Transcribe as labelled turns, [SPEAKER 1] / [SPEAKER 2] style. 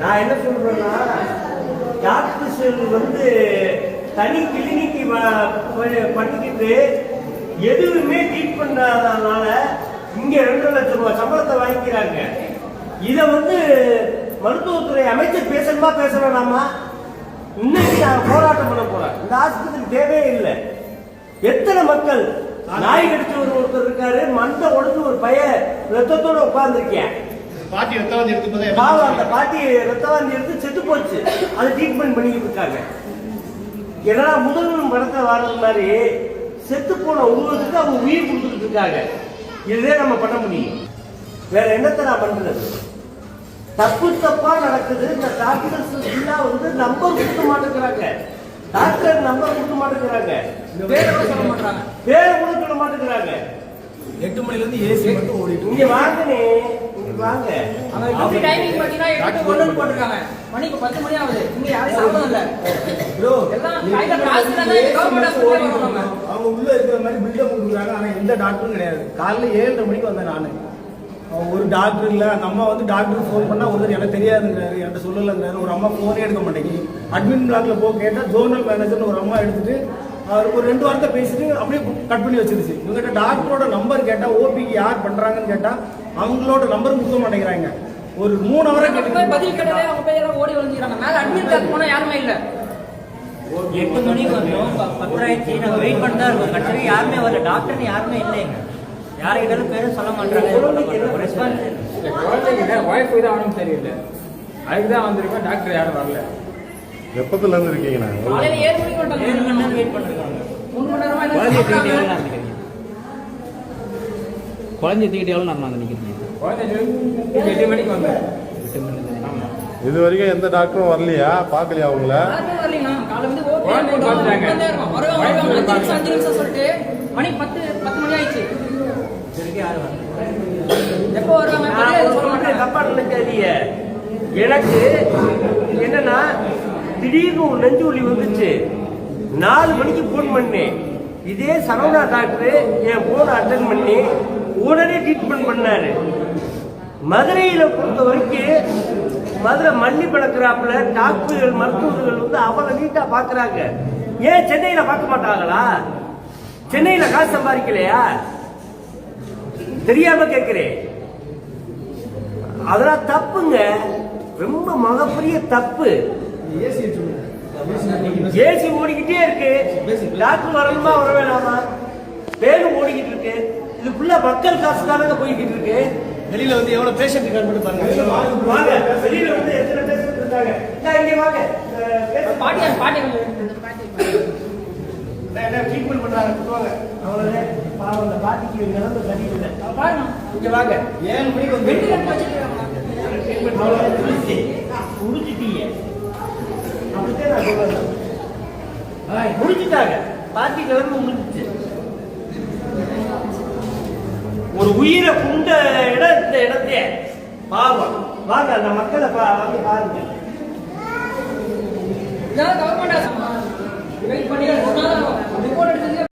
[SPEAKER 1] நான் என்ன சொல்றேன்னா டாக்டர்ஸ் வந்து தனி கிளினிக்கு பண்ணிக்கிட்டு எதுவுமே ட்ரீட் பண்ணாதனால இங்க ரெண்டு லட்சம் ரூபாய் சம்பளத்தை வாங்கிக்கிறாங்க. இதை வந்து மருத்துவத்துறை அமைச்சர் பேசணுமா பேச வேணாமா? இன்னைக்கு நான் போராட்டம் பண்ண போறேன். இந்த ஆஸ்பத்திரி தேவையே இல்லை. எத்தனை மக்கள் நாய் கடிச்ச ஒரு ஒருத்தர் இருக்காரு மண்டை உடஞ்சு ஒரு பையன் ரத்தத்தோட உட்கார்ந்துருக்கேன்.
[SPEAKER 2] பாட்டி ரத்தவாதி எடுத்து
[SPEAKER 1] பாவம் அந்த பாட்டி ரத்தவாந்தி எடுத்து செத்து போச்சு. அதை ட்ரீட்மெண்ட் பண்ணிக்கிட்டு இருக்காங்க. ஏன்னா முதல்வன் படத்துல வர்றது மாதிரி செத்து போன உருவத்துக்கு அவங்க உயிர் கொடுத்துட்டு இருக்காங்க. இதுவே நம்ம பண்ண முடியும். வேற என்னத்தை நான் பண்றது? தப்பு தப்பா நடக்குது. இந்த டாக்டர்ஸ் எல்லாம் வந்து நம்பர் கொடுக்க மாட்டேங்கிறாங்க. டாக்டர் நம்பர் கொடுக்க மாட்டேங்கிறாங்க.
[SPEAKER 3] பேரை கூட சொல்ல மாட்டாங்க.
[SPEAKER 1] பேரை கூட சொல்ல மாட்டேங்கிறாங்க.
[SPEAKER 3] எட்டு மணில இருந்து ஏசி மட்டும் ஓடிட்டு
[SPEAKER 1] இங்க வாங்கனே வாங்க.
[SPEAKER 4] அப்படி டைமிங் பாத்தீங்கன்னா எட்டு ஒண்ணுன்னு போட்டிருக்காங்க. மணி இப்ப பத்து மணி ஆகுது. இங்க யாரும் சாப்பிடவும் இல்ல.
[SPEAKER 3] ப்ரோ
[SPEAKER 4] எல்லாம் கையில காசு இருந்தா கவர்மெண்ட் ஹாஸ்பிட்டல் வரோம் நம்ம
[SPEAKER 3] அவங்க உள்ள இருக்கிற மாதிரி பில்டப் கொடுக்குறாங்க. ஆனா எந்த டாக்டரும் கிடையாது. காலைல ஏழரை மணிக்கு வந்தேன் நானு. ஒரு டாக்டர் இல்ல. அந்த அம்மா வந்து டாக்டர் ஃபோன் பண்ணா ஒருத்தர் எனக்கு தெரியாதுங்கிறாரு என்கிட்ட சொல்லலைங்கிறாரு ஒரு அம்மா ஃபோனே எடுக்க மாட்டேங்கி. அட்மின் பிளாக்ல போ கேட்டா ஜோனல் மேனேஜர்னு ஒரு அம்மா எடுத்துட்டு அவர் ஒரு ரெண்டு வாரத்தை பேசிட்டு அப்படியே கட் பண்ணி வச்சிருச்சு. இவங்ககிட்ட டாக்டரோட நம்பர் கேட்டா ஓபிக்கு யார் பண்றாங்கன்னு கேட்டா அவங்களோட நம்பர் கொடுக்க மாட்டேங்கிறாங்க. ஒரு மூணு ஹவரா
[SPEAKER 4] நம்ம போய் பதில் கிடையாது அவங்க போய் எல்லாம் ஓடி வந்துக்கிறாங்க மேல அட்மிட் கார்டு போனா யாருமே இல்ல.
[SPEAKER 5] எட்டு மணிக்கு வந்தோம். ப- பத்தராயிடுச்சு நாங்கள் வெயிட் பண்ணி தான் இருக்கோம். கடைசி யாருமே வரல. டாக்டர் யாருமே இல்லைங்க யாரை கேட்டாலும் பேரும் சொல்ல மாட்டாங்க ரெஸ்பான்ஸ்
[SPEAKER 6] குழந்தைகிட்ட ஒய்ஃபை தான் அவனுக்கு தெரியல அதுக்கு தான் வந்திருக்கோம். டாக்டர் யாரும் வரல.
[SPEAKER 7] எப்பத்துல இருந்து இருக்கீங்கண்ணா
[SPEAKER 4] காலையில ஏழு மணிக்கு வந்துட்டாங்க
[SPEAKER 5] ஏழு மணி நேரம் வெயிட் பண்ணிருக்காங்க.
[SPEAKER 4] மூணு மணி நேரமா
[SPEAKER 8] குழந்தைய தூக்கிட்டு எவ்வளோ நேரம் நிற்கிறீங்க
[SPEAKER 6] குழந்தை எட்டு மணிக்கு வந்தேன்.
[SPEAKER 8] எட்டு
[SPEAKER 7] இது வரைக்கும் எந்த டாக்டரும் வரலையா? பார்க்கலையா அவங்கள
[SPEAKER 4] மணி பத்து பத்து மணி ஆயிடுச்சு. எப்போ வருவாங்க?
[SPEAKER 1] நான். தப்பா நினைக்காதீங்க எனக்கு என்னன்னா திடீர்னு ஒரு நெஞ்சு வலி வந்துச்சு. நாலு மணிக்கு ஃபோன் பண்ணேன். இதே சரவணா டாக்டர் என் போன் அட்டன் பண்ணி உடனே ட்ரீட்மெண்ட் பண்ணாரு. மதுரையில பொறுத்த வரைக்கும் மதுரை மண்ணி பழக்கிறாப்புல டாக்டர்கள் மருத்துவர்கள் வந்து அவ்வளவு நீட்டா பாக்குறாங்க. ஏன் சென்னையில பார்க்க மாட்டாங்களா? சென்னையில காசு சம்பாதிக்கலையா? தெரியாம கேட்கிறேன் அதெல்லாம் தப்புங்க. ரொம்ப மகப்பெரிய தப்பு.
[SPEAKER 3] ஏசி
[SPEAKER 1] ஏசி ஓடிக்கிட்டே இருக்கு. டாக்டர் வரணுமா வர வேணாமா வேணும் ஓடிக்கிட்டு இருக்கு. இது ஃபுல்லா மக்கள் காசு தானங்க போய்கிட்டு இருக்கு.
[SPEAKER 3] வெளியில வந்து எவ்வளவு பேஷண்ட் இருக்காரு மட்டும் பாருங்க.
[SPEAKER 1] வாங்க வெளியில வந்து எத்தனை பேர் இருக்காங்க? இந்தா இங்க வாங்க.
[SPEAKER 4] பாட்டி பாட்டி
[SPEAKER 1] ட்ரீட்மெண்ட் பண்றாங்க. சொல்லுவாங்க அவ்வளவுதான். பாவம் அந்த பாட்டிக்கு நிலந்து சரியில்லை
[SPEAKER 4] பாருங்க.
[SPEAKER 1] இங்க வாங்க.
[SPEAKER 3] ஏழு மணிக்கு வந்து
[SPEAKER 1] ட்ரீட்மெண்ட் அவ்வளவு முடிச்சு முடிச்சிட்டீங்க அப்படித்தான் நான் சொல்றேன். ஆ, முடிச்சிட்டாங்க பாட்டி கிளம்பி முடிஞ்சிச்சு. ஒரு உயிரை குண்ட இடம் இந்த இடத்தே. பாவம் வாங்க அந்த மக்களை வந்து பாருங்க.